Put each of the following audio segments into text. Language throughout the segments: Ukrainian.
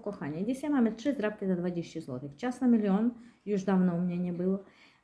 wszystko, kochanie. Dzisiaj mamy trzy zdrabki za 20 zł. Czas na milion, już dawno u mnie nie było.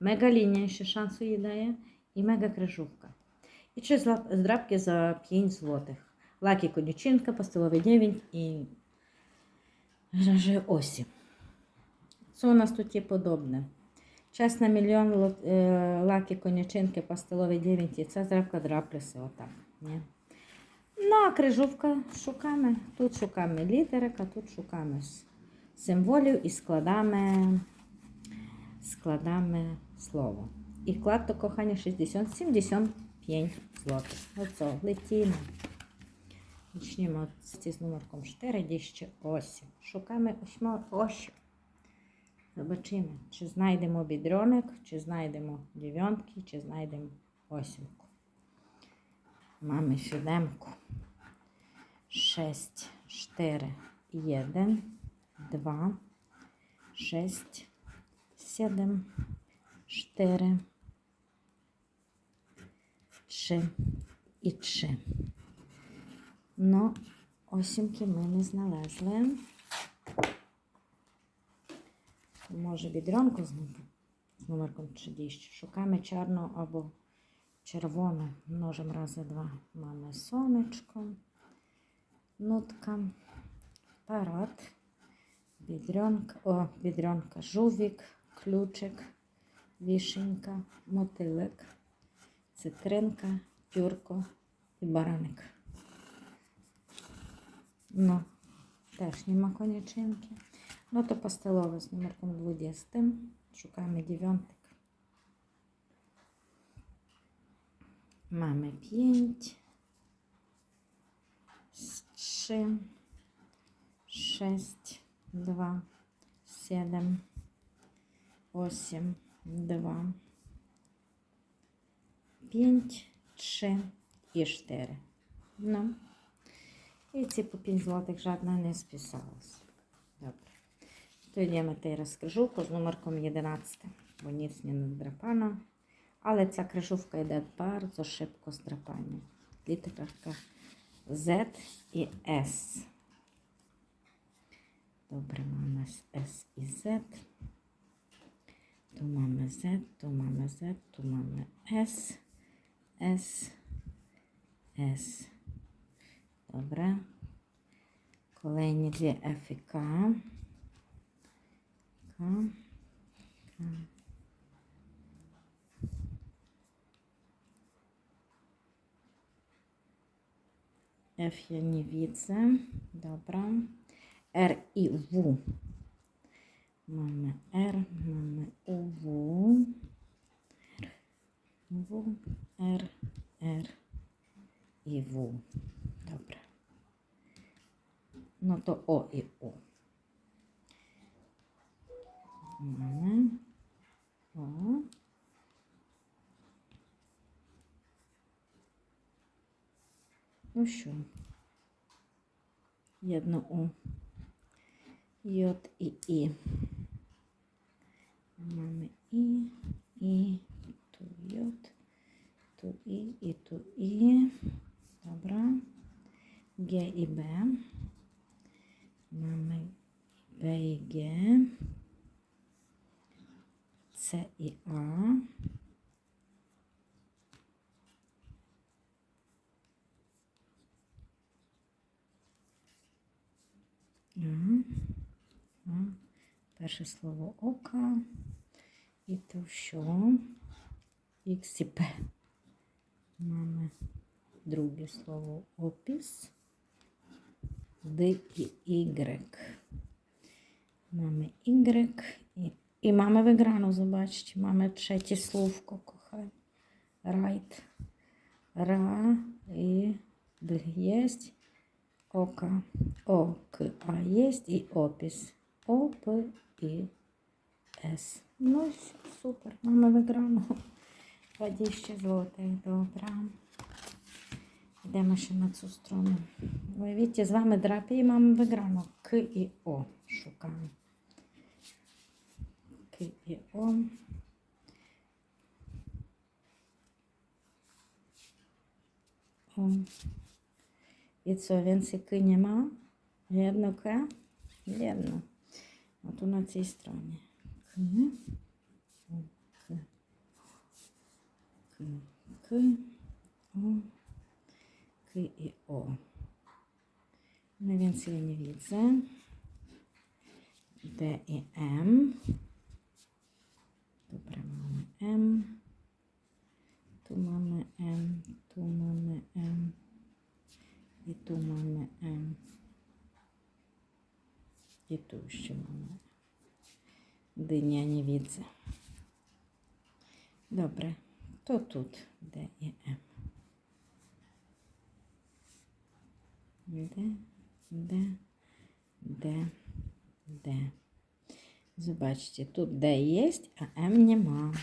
Mega linia jeszcze szansę jej daje i mega kryżówka. I trzy zla- zdrabki za 5 zł. Лаки конючинка, пастиловий 9 і жажи осі. Це у нас тут є подобне. Час на мільйон е, лаки конячинки, пастиловий 9 і ця здрабка драплюся отак. Ні? Ну, а накрижовка. Шукаємо, тут шукаємо літерика, тут шукаємо символів і складаємо, складаємо слово. І клад до кохання 60-75 злотих. Оце, летімо. Почнімо з номерком 48. Шукаємо ось. Побачимо, чи знайдемо бідроник, чи знайдемо дев'ятки, чи знайдемо 8 мами сідемку. 6, 4, 1, 2, 6, 7, 4, 3 і 3. Ну, осімки ми не зналезли. Може, відронку з номерком 30. Шукаємо чорну або червону. Множимо рази два. Mamy сонечко, нутка, парад, бідренка, о, бідренка, жувік, ключик, вішенька, мотилик, цитринка, тюрко і бараник. Ну, теж нема конячинки. Ну, то пастилове з номерком 20. Шукаємо дев'ятик. Mamy 5, 3, 6, 2, 7, 8, 2, 5, 3 і 4. Ну, і ці по 5 злотих жодна не списалась. Добре. То йдемо teraz крижовку з номерком 11, бо ніц не надрапано. Але ця крижовка йде дуже швидко з драпанням. Літерка Z і S. Добре, маємо S і Z. Tu mamy Z, tu mamy Z, tu mamy S, S, S. Добре. Kolejні дві F і K. K. K. F ja nie widzę. Dobra. R i W. Mamy R, mamy UW. W, R, R i W. Dobra. No to O i U. Mamy O. Ну що? Єдно У. Йод і І. Mamy І, І, ту йод, ту І, і ту І. Добре. Г і Б. Mamy Б і Г. С і А. Ага. Перше слово ока. І то що? Х і П. Mamy друге слово опис. Д і Y. Mamy Y і, і mamy виграно, забачте. Mamy третє словко, кохай. Райт. Ра і Д єсть. Ока. О, К, А есть и опис. О, П, и С. Ну, все, супер. Мама виграла 20 злотих. Добре. Йдемо ще на цю сторону. Бачите, з вами драпі і мама виграла. К і О. Шукаємо. К і О. О. І co, więcej K nie ma? Jedno K? Вірно. От на цій стороні. К, О, К, К, К, О, К і О. На więcej nie widzę. D i M. Dobra, mamy M. Tu mamy M, tu mamy M. I tu mamy M. Dynia nie widzę. Dobra, to тут D i M. D, D, D, D. Zobaczcie, тут D є, а M нема.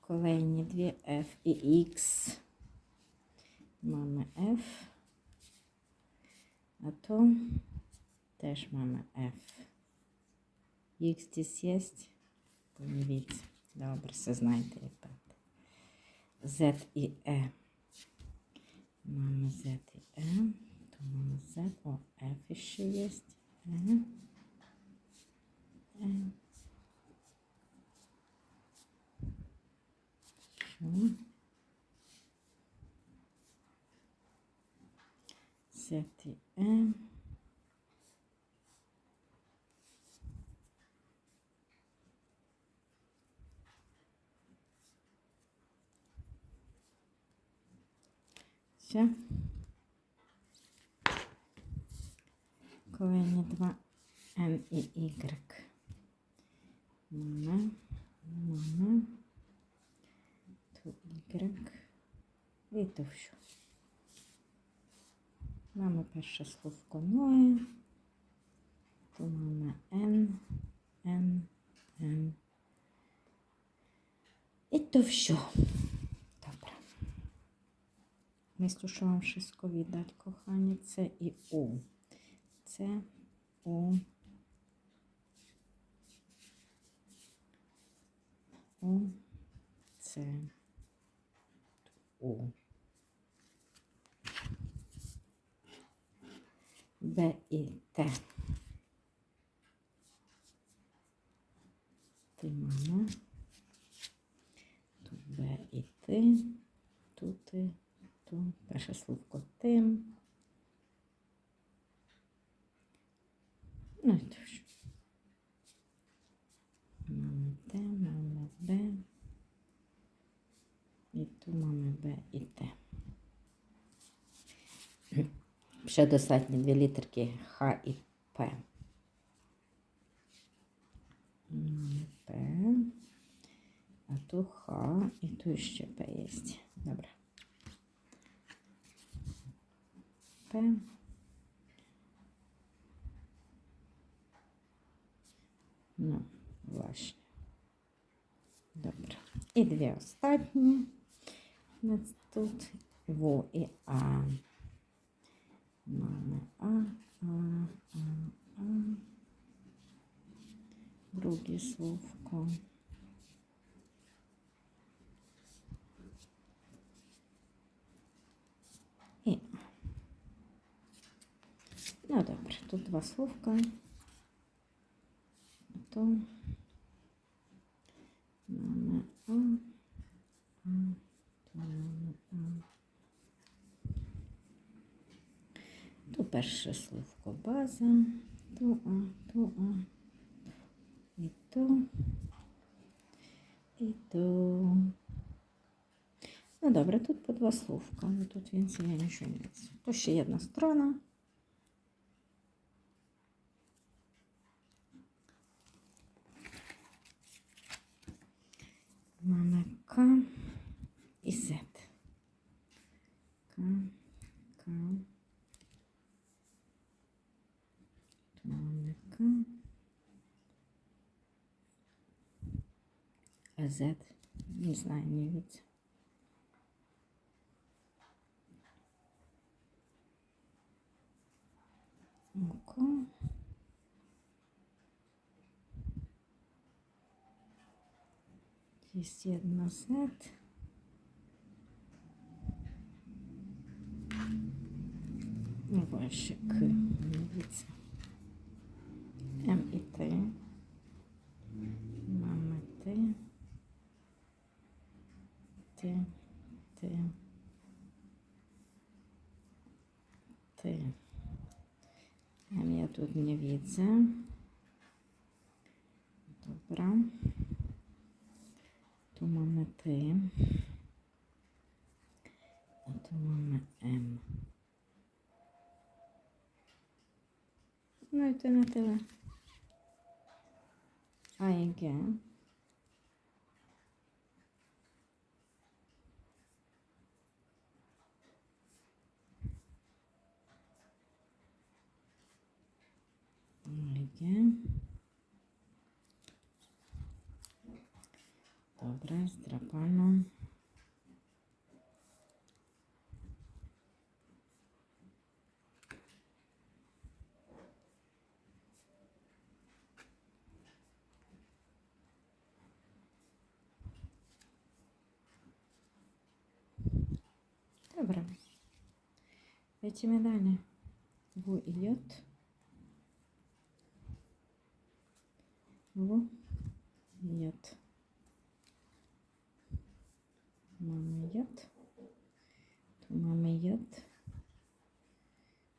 Kolejні дві F і X. Mamy F. А то теж mamy F. X здесь є. Подивіться. Добре, все знаєте, як. Z і E. Mamy Z і E. То mamy Z. О, F ще є. E. E. Що? Z і E. Все. Kolejne dwa N i Y. Mamy, mamy. Tu Y. Tu все. Mamy перше słówko Noe. Tu mamy N, N, to все. Dobra. Myślę, że mam wszystko widać, kochani. C i U. C, U. U, C, U. B i T. Ty mamy. Tu B i ty. Tu ty. Tu перше словко тим. Ну і то ж. Mamy Т, mamy Б. І ту mamy Б і Т. Ще достатньо дві літерки Х і П. П. А ту Х і ту ще П є. Добре. П. Ну, właśnie. Добре. І дві останні. У нас тут В і А. Mamy А, А, А, А. Друге словко. Ну, добре, тут два словка. То mamy А, А, то mamy А. То перше словко база, то А, то А, і то, і то. Ну добре, тут по два словка, але тут він я нічого не. То ще одна сторона. Mamy K i Z. K. Tu mamy K. A Z? Nie знаю, nie widzę. Oko. Jest jedno Z. No właśnie, K, nie widzę. М і Т. Мами Т. Т. Т. Т. М я тут не widzę. I again. Again. Dobra, zdrapano. Dobra. Lecimy dalej. W i J. W i J. Mamy J. Tu mamy J.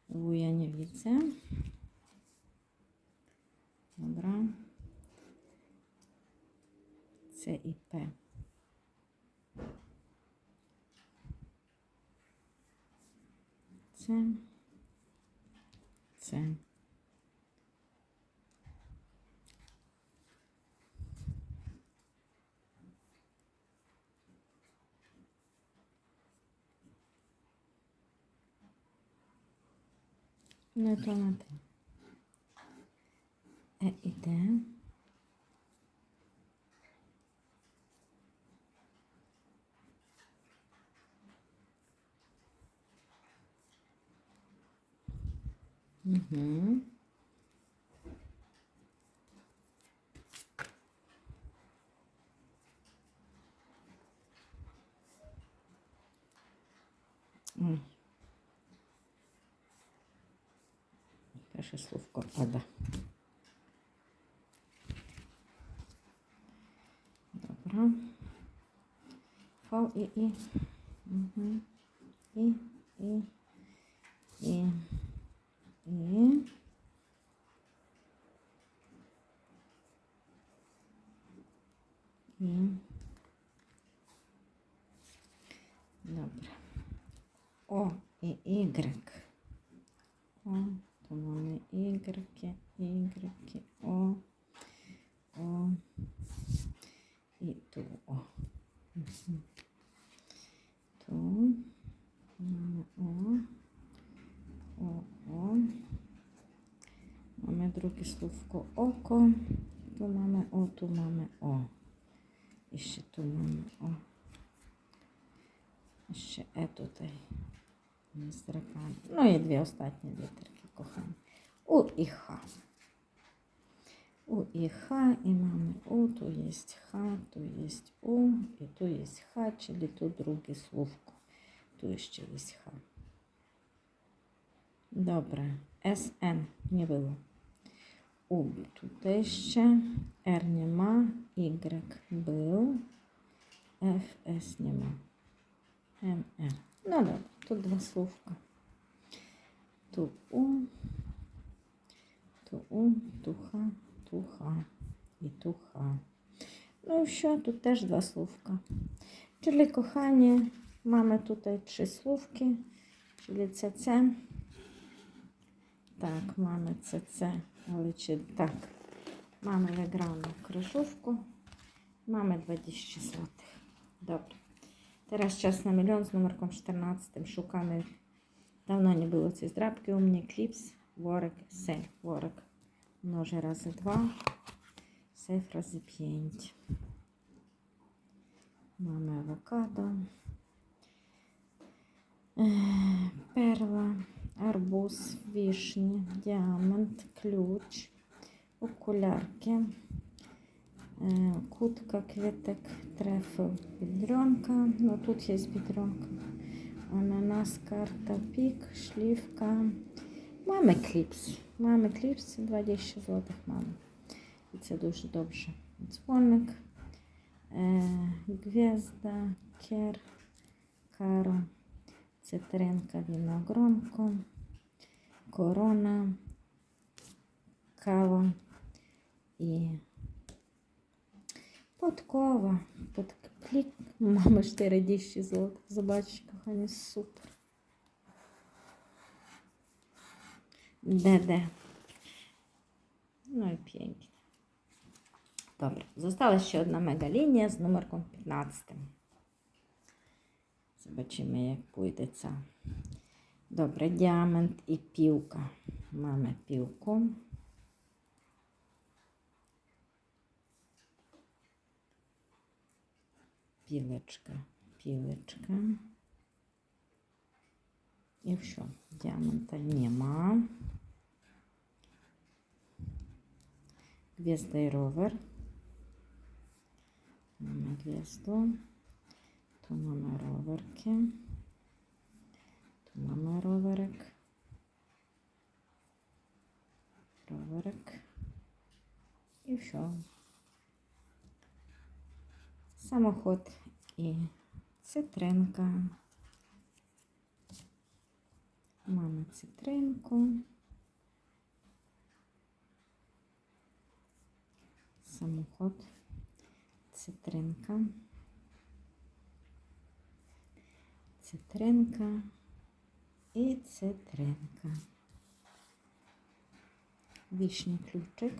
U ja nie widzę. Dobra. C Sen. Sen. Ne tamam. é hum. idem. Mhm. Ой. Перше словко Ада. Добре. Фау і і. Угу. І, і, і, і. І. Добре. О і Y. О, то mamy Y, Y, О, О. І ту О. Ту О, О. Mamy drugie słówko oko. Tu mamy O, tu mamy O. Jeszcze tu mamy O. Jeszcze E tutaj. Zdrapane. No i dwie ostatnie literki, kochani. U i H. U i H i mamy U, tu jest H, tu jest U i tu jest H, czyli tu drugie słówko. Tu jeszcze jest H. Dobra, SN nie było. U tutaj jeszcze, R nie ma, Y był, F, S ma. M, R. No dobra, tu dwa słówka. Tu U, tu U, tu H, tu H i tu H. No i все, tu też dwa słówka. Czyli kochanie, mamy tutaj trzy słówki, czyli CC. Tak, ale czy tak. Mamy wygraną kryżówkę. Mamy 20 zł. Dobra. Teraz czas na milion z numerką 14. Szukamy. Dawno nie było tej zdrabki u mnie. Klips, worek, sejf, worek. Mnożę razy 2. Sejf razy 5. Mamy awokado. Perła, wisznie, diament, klucz, okularki, e, kutka, kwiatek, trefl, biedronka. No тут jest biedronka. Ananas, karta, pik, śliwka, Mamy кліпс. Mamy кліпс, це 20 злотих mamy. І це дуже добре. Дзвоник, е, гвезда, кер, каро, цитринка, віногронко, корона, кава і подкова. Подклік. Мама 40 злотих. Zobaczcie, kochani, супер. Де-де. Ну і pięknie. Добре, została ще одна мегалінія з номерком 15. Zobaczymy, як pójdzie ця. Добре, діамант і пілка. Mamy пілку. Пілочка, пілочка. І все, діаманта нема. Gwiazda i rower. Mamy gwiazdę. Tu mamy rowerki. Tu mamy rowerek. Rowerek. I все. Samochód i cytrynka. Mamy cytrynku. Samochód. Cytrynka. Cytrynka. I cytrynka. Wiśnia kluczyk.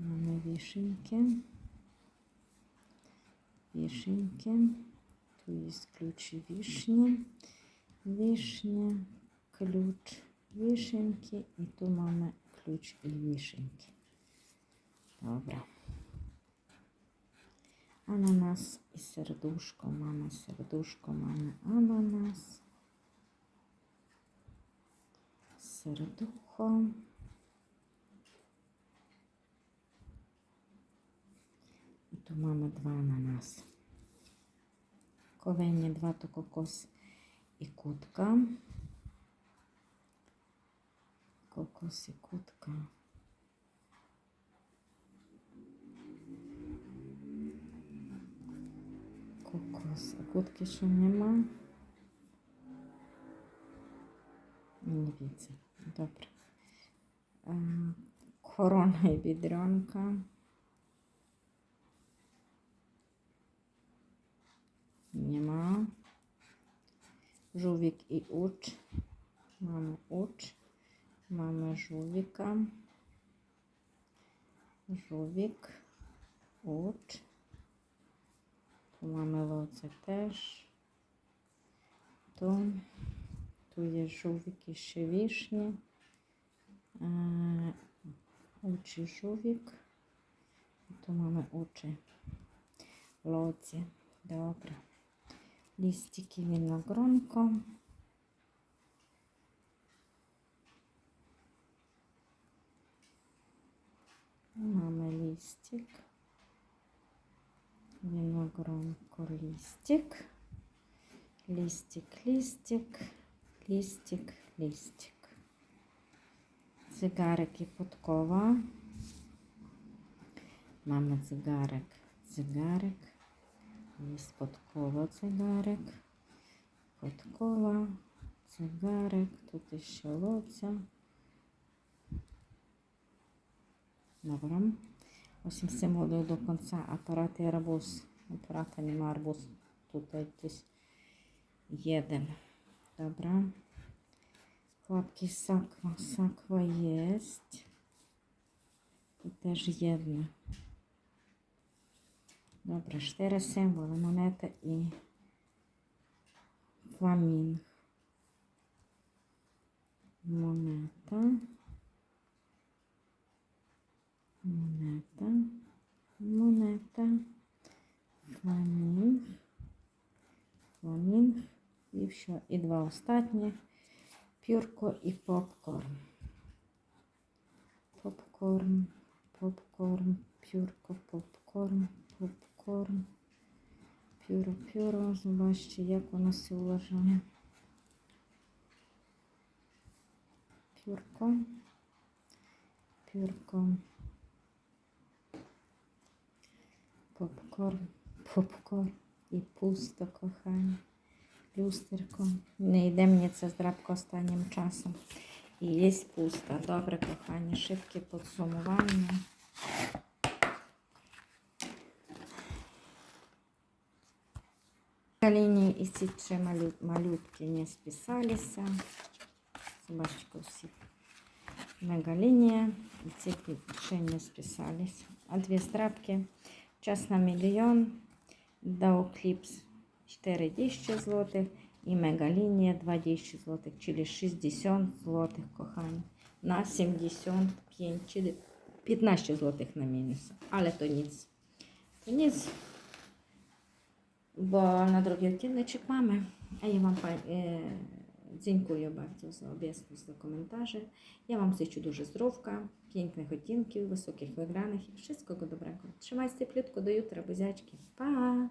Mamy wieszynkę. Wieszynkę. Tu jest klucz wiśni. Wiśnia, klucz wieszynki i tu mamy klucz i wieszynki. Dobra. Ananas i serduszko. Mamy serduszko, mamy ananas. Serducho. I tu mamy dwa ananasy. Kolejnie dwa to kokos i kutka. Kokos i kutka. Kokos. A kutki jeszcze nie ma? Nie widzę. Dobra. E, Korona i biedronka. Nie ma. Żółwik i ucz. Mamy ucz. Mamy mamy loce też. Tu. Tu jest żółwik i ще uczy żółwik. I tu mamy uczy. Locie. Dobra. Листики виногронко. Mamy листик. Виногронко, листик. Листик, листик, листик, листик. Цигарик і подкова. Mamy цигарик, цигарик. Jest подкова цигарик. Подкова, цигарик. Тут ще лоця. Добре. Цим водою до кінця апарат і арбуз. Апарата нема арбуз. Тут десь jeden. Dobra. Klapki sakwa. Sakwa jest. I też jedna. Dobra, cztery symbole. Moneta i flaming. Moneta. Moneta. Moneta. Flaming. Фламінг і все. І два останні пюрко і попкорн. Попкорн, попкорн, пюрко, попкорн, попкорн. Пюро, пюро. Побачите, як воно все вважає. Пюрко. Пюрко. Попкорн. Попкорн. І пусто, кохання. Люстерко. Не йде мені це здрабка останнім часом. І є пусто. Добре, кохання. Шибке підсумування. Линии и ці три малю- малютки не списались. Собачка всіх. Мегалиния. И ще не списались. А дві страпки. Час на мільйон. Дау Кліпс 4 тисячі злотих. І мегалінія 2 тисячі злотих. Czyli 60 злотих, кохані. На 75, czyli 15 злотих на мінус. Але то ніц. То ніц. Na drugi odcinek mamy. A ja Wam pa- e, dziękuję bardzo za obiecność, za komentarze. Ja Wam życzę dużo zdrowka, pięknych odcinków, wysokich wygranych i wszystkiego dobrego. Trzymajcie plutko do jutra, buziaczki. Pa!